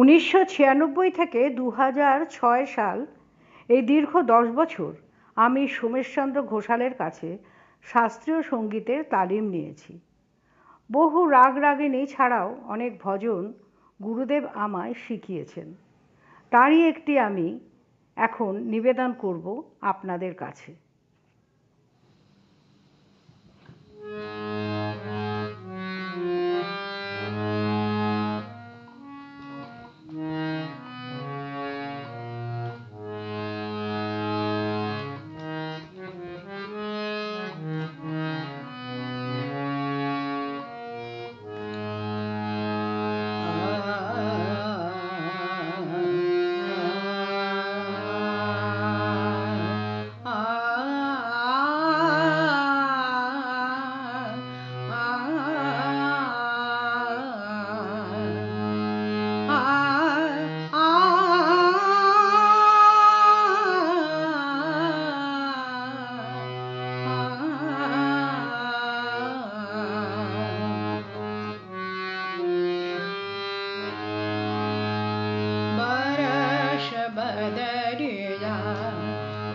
উনিশশো ছিয়ানব্বই থেকে দু ছয় সাল এই দীর্ঘ দশ বছর আমি সোমেশচন্দ্র ঘোষালের কাছে শাস্ত্রীয় সঙ্গীতের তালিম নিয়েছি বহু রাগ রাগিনী ছাড়াও অনেক ভজন গুরুদেব আমায় শিখিয়েছেন তারই একটি আমি এখন নিবেদন করব আপনাদের কাছে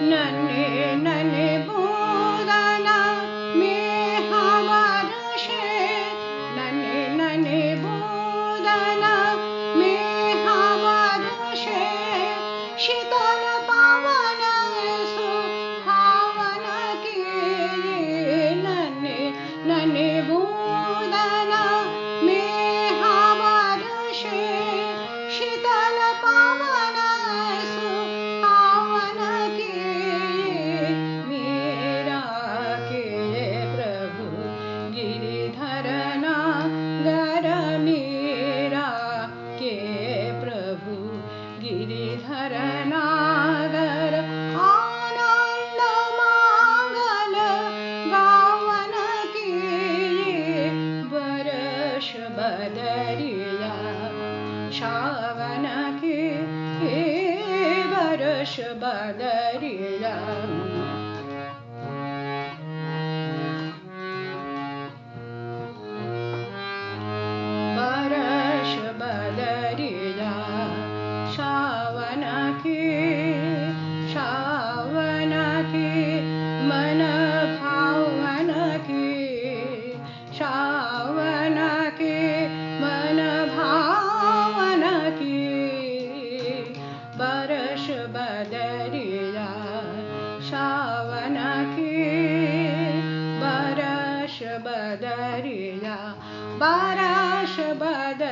Nani, nani, boy. दर शाना बदरिया शबद बाशबद